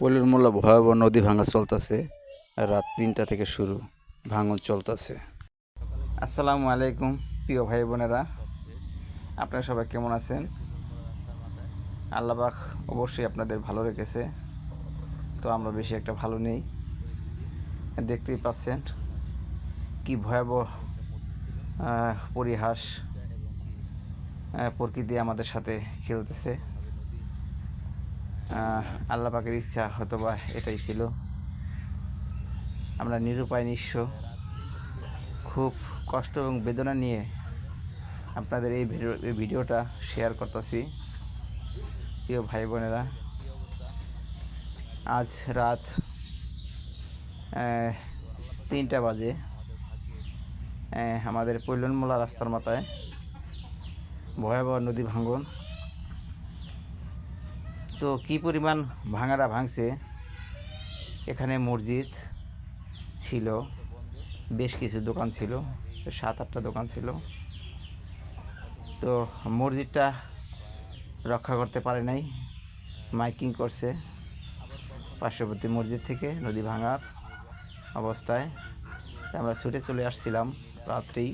পল্লীর মোল্লা ভয়াবহ নদী ভাঙা চলতেছে। রাত তিনটা থেকে শুরু, ভাঙন চলতেছে। আসসালামু আলাইকুম, প্রিয় ভাই বোনেরা। আপনারা সবাই কেমন আছেন? আল্লাহবাক অবশ্যই আপনাদের ভালো রেখেছে। তো আমরা বেশি একটা ভালো নেই। দেখতেই পাচ্ছেন কি ভয়াবহ পরিহাস প্রকৃতি আমাদের সাথে খেলতেছে। আল্লাহ পাকের ইচ্ছা হয়তো বা এটাই ছিল। আমরা নিরুপায়, নিঃস্ব, খুব কষ্ট এবং বেদনা নিয়ে আপনাদের এই ভিডিও, এই ভিডিওটা শেয়ার করতেছি। প্রিয় ভাই বোনেরা, আজ রাত তিনটা বাজে আমাদের পৈলনমোলা রাস্তার মাথায় ভয়াবহ নদী ভাঙ্গন তো কি পরিমাণ ভাঙাটা ভাঙছে? এখানে মসজিদ ছিল, বেশ কিছু দোকান ছিল, সাত আটটা দোকান ছিল। তো মসজিদটা রক্ষা করতে পারে নাই, মাইকিং করছে পার্শ্ববর্তী মসজিদ থেকে নদী ভাঙার অবস্থায়। আমরা ছুটে চলে আসছিলাম রাত্রেই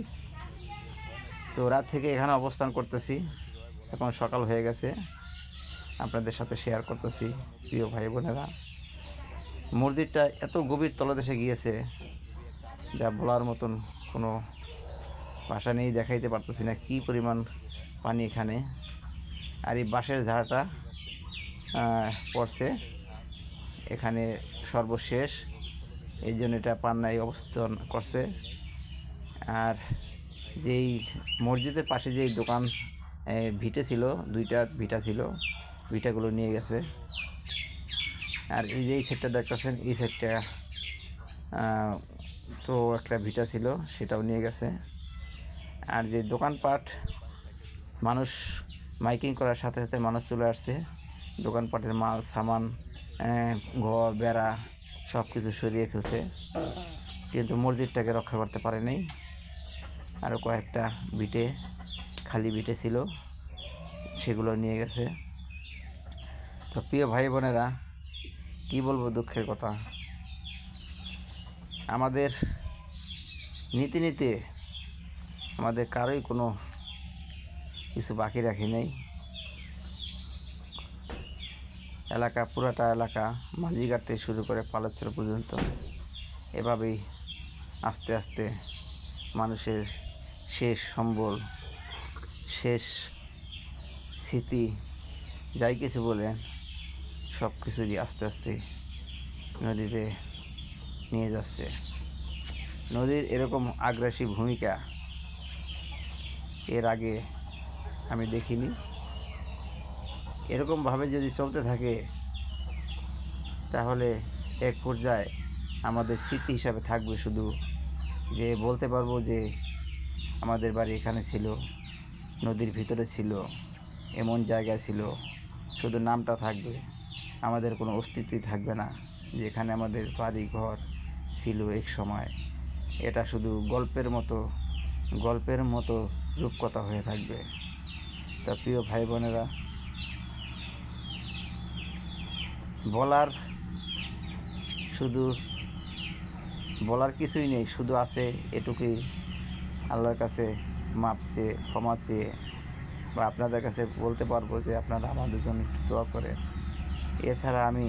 তো রাত থেকে এখানে অবস্থান করতেছি, এখন সকাল হয়ে গেছে। আপনাদের সাথে শেয়ার করতেছি, প্রিয় ভাই বোনেরা। মসজিদটা এত গভীর তলদেশে গিয়েছে যা বলার মতন কোনো ভাষা নেই, দেখাইতে পারতেছি না কী পরিমাণ পানি এখানে। আর এই বাঁশের ঝাড়টা পড়ছে। এখানে সর্বশেষ, এই জন্য এটা পান্নায় অবস্থান করছে। আর যেই মসজিদের পাশে যেই দোকান ভিটে ছিল, দুইটা ভিটা ছিল ভিটাগুলো নিয়ে গেছে। আর এই যে এই সেটটা দেখতেছেন, এই সেটটা তো একটা ভিটা ছিল, সেটাও নিয়ে গেছে। আর যে দোকানপাট, মানুষ মাইকিং করার সাথে সাথে মানুষ চলে আসছে। দোকানপাটের মাল, সামান ঘর, বেড়া সব কিছু সরিয়ে ফেলছে। কিন্তু মসজিদটাকে রক্ষা করতে পারেনি আরও কয়েকটা বিটে খালি বিটে ছিল, সেগুলো নিয়ে গেছে। তো প্রিয় ভাই বোনেরা, কী বলব দুঃখের কথা? আমাদের নীতি নীতি আমাদের কারোই কোনো কিছু বাকি রাখি নেই। এলাকা, পুরাটা এলাকা মাঝিঘাট থেকে শুরু করে পালাচ্ছর পর্যন্ত এভাবেই আস্তে আস্তে মানুষের শেষ সম্বল, শেষ স্মৃতি, যাই কিছু বলেন সব কিছুরই আস্তে আস্তে নদীতে নিয়ে যাচ্ছে। নদীর এরকম আগ্রাসী ভূমিকা এর আগে আমি দেখিনি। এরকমভাবে যদি চলতে থাকে, তাহলে এক পর্যায়ে আমাদের স্মৃতি হিসাবে থাকবে শুধু যে বলতে পারব যে আমাদের বাড়ি এখানে ছিল, নদীর ভিতরে ছিল, এমন জায়গা ছিল, শুধু নামটা থাকবে। আমাদের কোনো অস্তিত্বই থাকবে না। যেখানে আমাদের বাড়ি ঘর ছিল এক সময়, এটা শুধু গল্পের মতো গল্পের মতো রূপকথা হয়ে থাকবে। তা প্রিয় ভাই বোনেরা বলার শুধু, বলার কিছুই নেই, শুধু আছে এটুকুই। আল্লাহর কাছে মাপ চেয়ে, ক্ষমা চেয়ে বা আপনাদের কাছে বলতে পারব যে আপনারা আমাদের জন্য একটু দোয়া করেন। এছাড়া আমি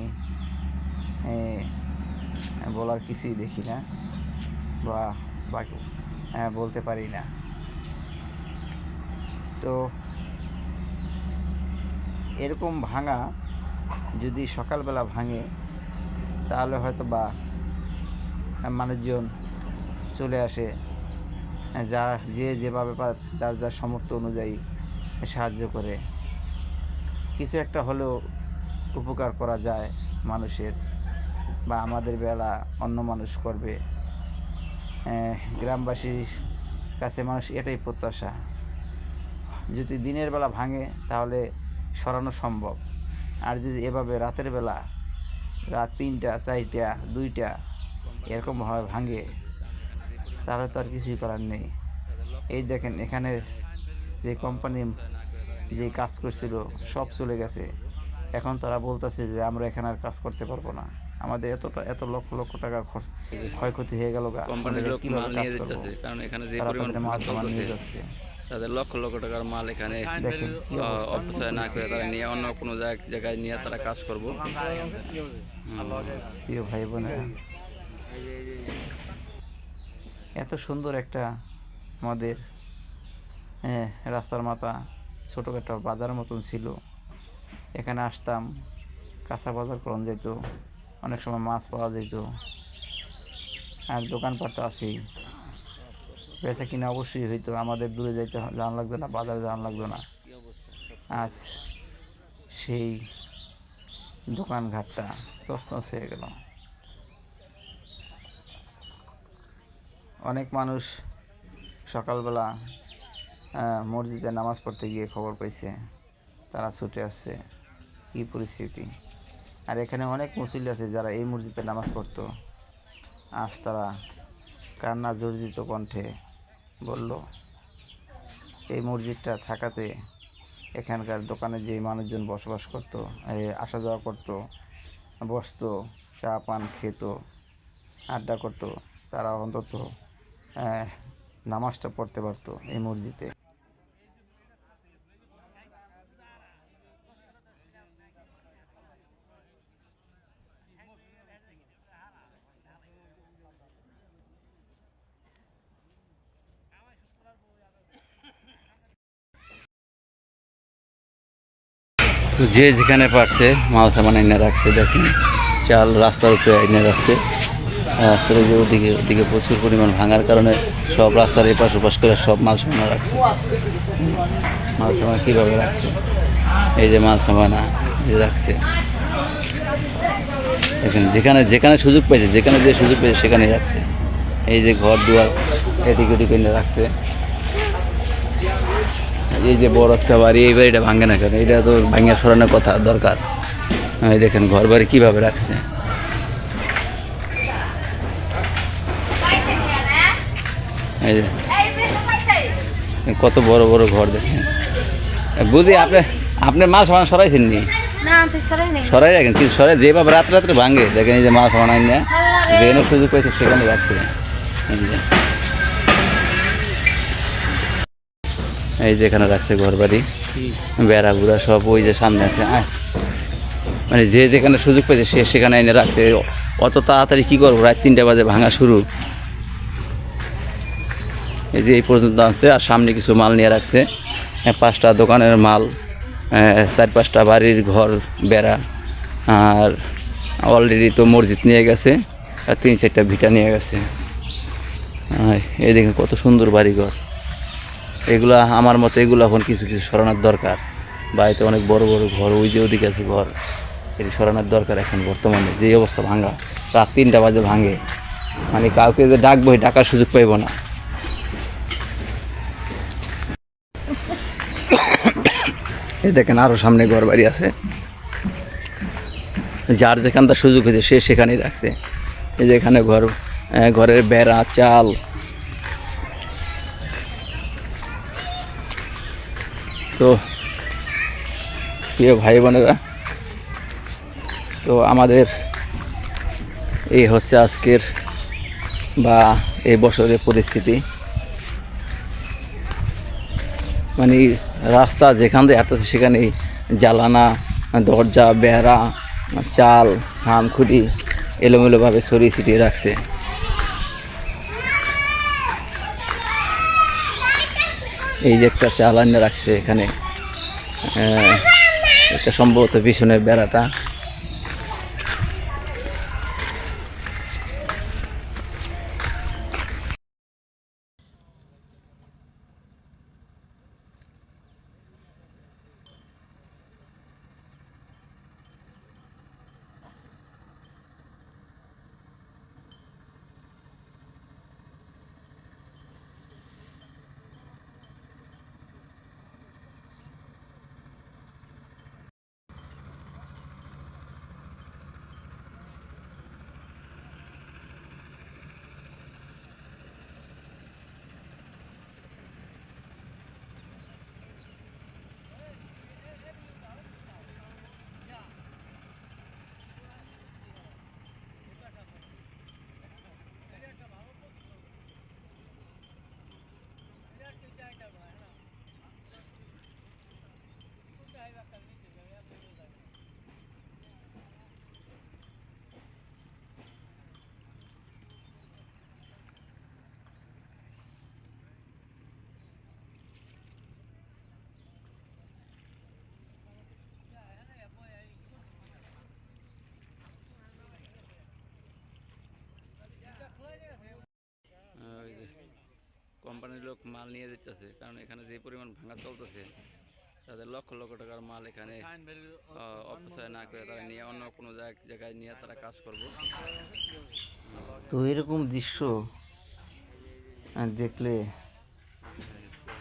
বলার কিছুই দেখি না বা বাকি বলতে পারি না। তো, এরকম ভাঙা যদি সকালবেলা ভাঙে, তাহলে হয়তো বা মানুষজন চলে আসে। যা, যে যেভাবে যার যার সামর্থ্য অনুযায়ী সাহায্য করে। কিছু একটা হলেও উপকার করা যায় মানুষের বা আমাদের বেলা অন্য মানুষ করবে। গ্রামবাসীর কাছে মানুষ এটাই প্রত্যাশা। যদি দিনের বেলা ভাঙে, তাহলে সরানো সম্ভব। আর যদি এভাবে রাতের বেলা, রাত তিনটা, চারটা, দুইটা এরকমভাবে ভাঙে, তাহলে তো আর কিছুই করার নেই। এই দেখেন এখানে যে কোম্পানি যে কাজ করছিল, সব চলে গেছে। এখন তারা বলতেছে যে আমরা এখানে আর কাজ করতে পারব না। আমাদের এতটা এত লক্ষ লক্ষ টাকা খরচ ক্ষয়ক্ষতি হয়ে গেল গা। কোম্পানির কীভাবে কাজ করব? কারণ এখানে যে পরিমাণ তাদের মাল ভাঙা সামান নিয়ে যাচ্ছে। তাদের লক্ষ লক্ষ টাকার মাল এখানে অপচয় না করে তারা নিয়ে অন্য কোনো জায়গা- জায়গায় নিয়ে তারা কাজ করব। প্রিয় ভাই বোনেরা এত সুন্দর একটা আমাদের হ্যাঁ, রাস্তার মাথা ছোটো একটা বাজার মতন ছিল। এখানে আসতাম, কাঁচা বাজার করন যেত, অনেক সময় মাছ পাওয়া যেত। আর দোকানপাট তো আছেই। বেচা কিনা অবশ্যই হইতো, আমাদের দূরে যাইতে জান লাগতো না, বাজারে যাওয়ান লাগতো না। আজ সেই দোকানঘাটটা তছনছ হয়ে গেল। অনেক মানুষ সকালবেলা মসজিদে নামাজ পড়তে গিয়ে খবর পাইছে, তারা ছুটে আসছে। কী পরিস্থিতি। আর এখানে অনেক মুসল্লি আছে যারা এই মসজিদে নামাজ পড়তো। আজ তারা কান্না জর্জিত কণ্ঠে বলল, এই মসজিদটা থাকাতে এখানকার দোকানে যে মানুষজন বসবাস করতো আসা যাওয়া করতো, বসতো, চা, পান খেত, আড্ডা করতো, তারা অন্তত নামাজটা পড়তে পারতো এই মসজিদে। তো যে যেখানে পারছে, মাল সামান এনে রাখছে, দেখেন। চাল রাস্তার উপরে এনে রাখছে। রাস্তার যে ওদিকে ওদিকে প্রচুর পরিমাণ ভাঙার কারণে সব রাস্তার এপাশ ওপাশ করে সব মাল সামান রাখছে। মাল সামান কীভাবে রাখছে? এই যে মাল সামানা যে রাখছে। দেখেন, যেখানে যেখানে সুযোগ পেয়েছে, যেখানে যে সুযোগ পেয়েছে, সেখানেই রাখছে। এই যে ঘর দুয়ার, এদিকে ওদিকে এনে রাখছে। এই যে বড় একটা বাড়ি এই বাড়িটা ভাঙে না কেন? এটা তো ভাঙে সরানোর কথা দরকার। এই দেখেন ঘর বাড়ি কীভাবে রাখছে? এই যে কত বড় বড় ঘর দেখেন। বুঝি আপনি আপনি মাল সামান সরাইছেন নি? সরাই রাখেন কিন্তু সরাই যেভাবে রাত্রে রাত্রে ভাঙে দেখেন এই যে মাল সামান আইন যেখানে সুযোগ পাইছে সেখানে রাখছে। এই যে এই যে এখানে রাখছে ঘর বাড়ি বেড়া বুড়া সব ওই যে সামনে আছে। মানে যে যেখানে সুযোগ পেয়েছে সে সেখানে এনে রাখছে। অত তাড়াতাড়ি কী করব? রাত তিনটে বাজে, ভাঙা শুরু। এই যে এই পর্যন্ত আছে, আর সামনে কিছু মাল নিয়ে রাখছে। পাঁচটা দোকানের মাল চার পাঁচটা বাড়ির ঘর, বেড়া, আর অলরেডি তো মসজিদ নিয়ে গেছে, আর তিন চারটা ভিটা নিয়ে গেছে। এই দেখেন কত সুন্দর বাড়িঘর। এগুলা আমার মতে এগুলো এখন কিছু কিছু সরানোর দরকার। বাড়িতে অনেক বড় বড় ঘর, ওই যে ওদিকে আছে ঘর, এটি সরানোর দরকার এখন বর্তমানে। যে অবস্থা ভাঙা রাত তিনটা বাজে ভাঙে মানে কাউকে যে ডাকবো ডাকার সুযোগ পাইব না। এই দেখেন আরও সামনে ঘর বাড়ি আছে। যার যেখানটা সুযোগ হয়েছে, সে সেখানেই রাখছে। এই যেখানে ঘর ঘরের বেড়া, চাল তো প্রিয় ভাই বোনেরা, তো আমাদের এই হচ্ছে আজকের বা এই বছরের পরিস্থিতি। মানে রাস্তা যেখান দিয়ে হাঁটতেছে সেখানে জ্বালানা, দরজা, বেড়া, চাল খামখুটি এলোমেলোভাবে ছড়িয়ে ছিটিয়ে রাখছে। এই যে একটা চাল আনিয়ে রাখছে এখানে। এটা সম্ভবত পিছনের বেড়াটা। কোম্পানির লোক মাল নিয়ে যেতেছে কারণ এখানে যে পরিমাণ ভাঙা চলতেছে তাদের লক্ষ লক্ষ টাকার মাল এখানে অপচয় না করে তারা নিয়ে অন্য কোনো জায়গ- জায়গায় নিয়ে তারা কাজ করব। তো এরকম দৃশ্য দেখলে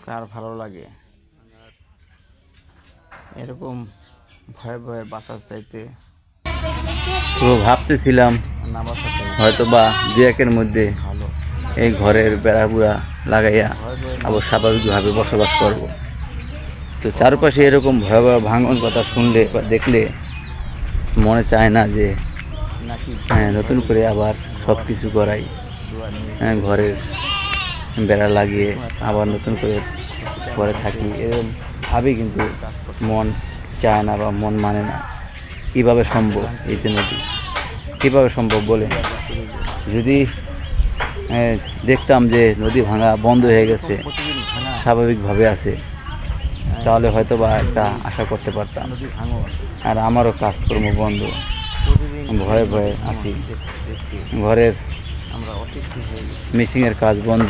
কার ভালো লাগে? এরকম ভয়ে ভয়ে বাঁচার চাইতে তো ভাবতেছিলাম হয়তো বা দু একের মধ্যে ভালো। এই ঘরের বেড়াবুড়া লাগাইয়া আবার স্বাভাবিকভাবে বসবাস করব। তো চারপাশে এরকম ভয়াবহ ভাঙন কথা শুনলে বা দেখলে মনে চায় না যে হ্যাঁ, নতুন করে আবার সব কিছু করাই হ্যাঁ, ঘরের বেড়া লাগিয়ে আবার নতুন করে ঘরে থাকি এরকম ভাবে কিন্তু মন চায় না বা মন মানে না। কীভাবে সম্ভব এই যে নদী? কীভাবে সম্ভব বলে যদি দেখতাম যে নদী ভাঙা বন্ধ হয়ে গেছে, স্বাভাবিকভাবে আছে। তাহলে হয়তো বা একটা আশা করতে পারতাম। আর আমারও কাজকর্ম বন্ধ। ভয়ে ভয়ে আছি। ঘরের মেশিনের কাজ বন্ধ।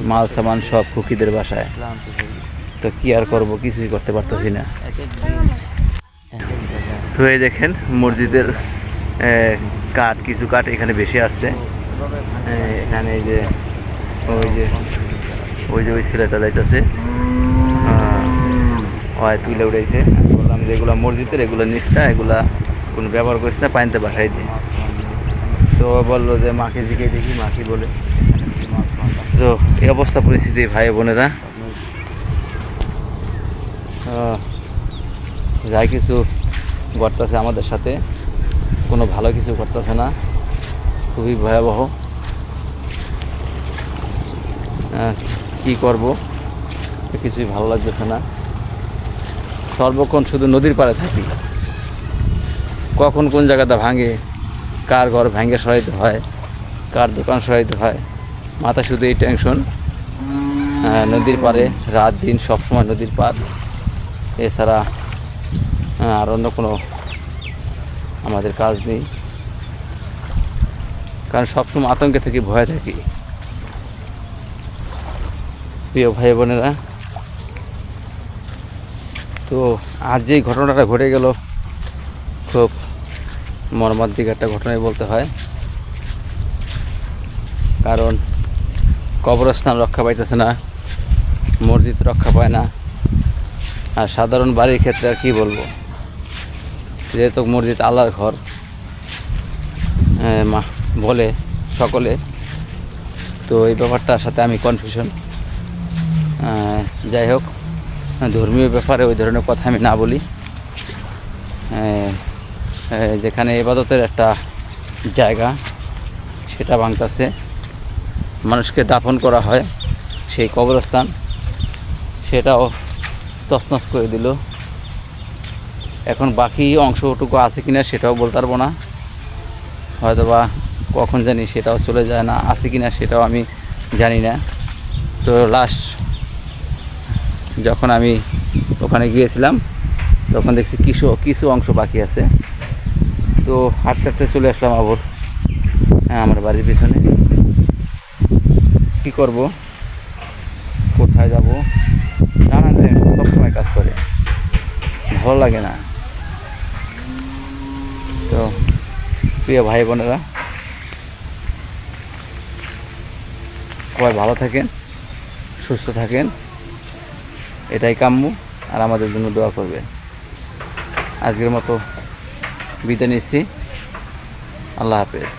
মাল সামান সব কুকিদের বাসায়। তো কি আর করব, কিছুই করতে পারতেছি না। তো এই দেখেন মসজিদের কাঠ, কিছু কাঠ এখানে বেশি আসছে। এখানে এই যে, ওই যে ওই যে ওই ছেলেটা যাইতেছে। হয় তুলে উঠেছে বললাম যে এগুলো মসজিদের, এগুলো নিস না, এগুলা কোনো ব্যবহার করিস না, পানিতে বাসাই দিই তো বলল যে মাকে জিকে দেখি, মাকে বলে, তো এই অবস্থা পরিস্থিতি, ভাই বোনেরা। যাই কিছু ঘটতেছে আমাদের সাথে। কোনো ভালো কিছু করতেছে না। খুবই ভয়াবহ। কি করব? কিছুই ভালো লাগতেছে না। সর্বক্ষণ শুধু নদীর পাড়ে থাকি। কখন কোন জায়গাটা ভাঙে, কার ঘর ভাঙে সরাইতে হয়, কার দোকান সরাইতে হয়, মাথা শুধু এই টেনশন নদীর পাড়ে রাত দিন সবসময় নদীর পার এছাড়া আর অন্য কোনো আমাদের কাজ নেই। কারণ সবসময় আতঙ্কে থেকে, ভয় থাকি। প্রিয় ভাই বোনেরা, তো আজ যেই ঘটনাটা ঘটে গেল, খুব মর্মান্তিক একটা ঘটনাই বলতে হয়। কারণ কবরস্থান রক্ষা পাইতেছে না, মসজিদ রক্ষা পায় না। আর সাধারণ বাড়ির ক্ষেত্রে আর কী বলব? যেহেতু মসজিদ আল্লাহর ঘর মা বলে সকলে। তো এই ব্যাপারটার সাথে আমি কনফিউশন যাই হোক ধর্মীয় ব্যাপারে ওই ধরনের কথা আমি না বলি। এ, এ, যেখানে এবাদতের একটা জায়গা সেটা ভাঙতেছে। মানুষকে দাফন করা হয় সেই কবরস্থান সেটাও তছনছ করে দিল। এখন বাকি অংশটুকু আছে কিনা সেটাও বলতে পারব না। হয়তো বা কখন জানি সেটাও চলে যায় না, আছে কিনা সেটাও আমি জানি না। তো লাস্ট যখন আমি ওখানে গিয়েছিলাম, তখন দেখছি কিছু কিছু অংশ বাকি আছে। তো হাঁটতে হাঁটতে চলে আসলাম আবার হ্যাঁ আমার বাড়ির পিছনে। কি করব? কোথায় যাব? নানান টেনশন সবসময় কাজ করে। ভালো লাগে না। তো প্রিয় ভাই বোনেরা, সবাই ভালো থাকেন, সুস্থ থাকেন, এটাই কাম্য, আর আমাদের জন্য দোয়া করবে আজকের মতো বিদায় নিচ্ছি। আল্লাহ হাফেজ।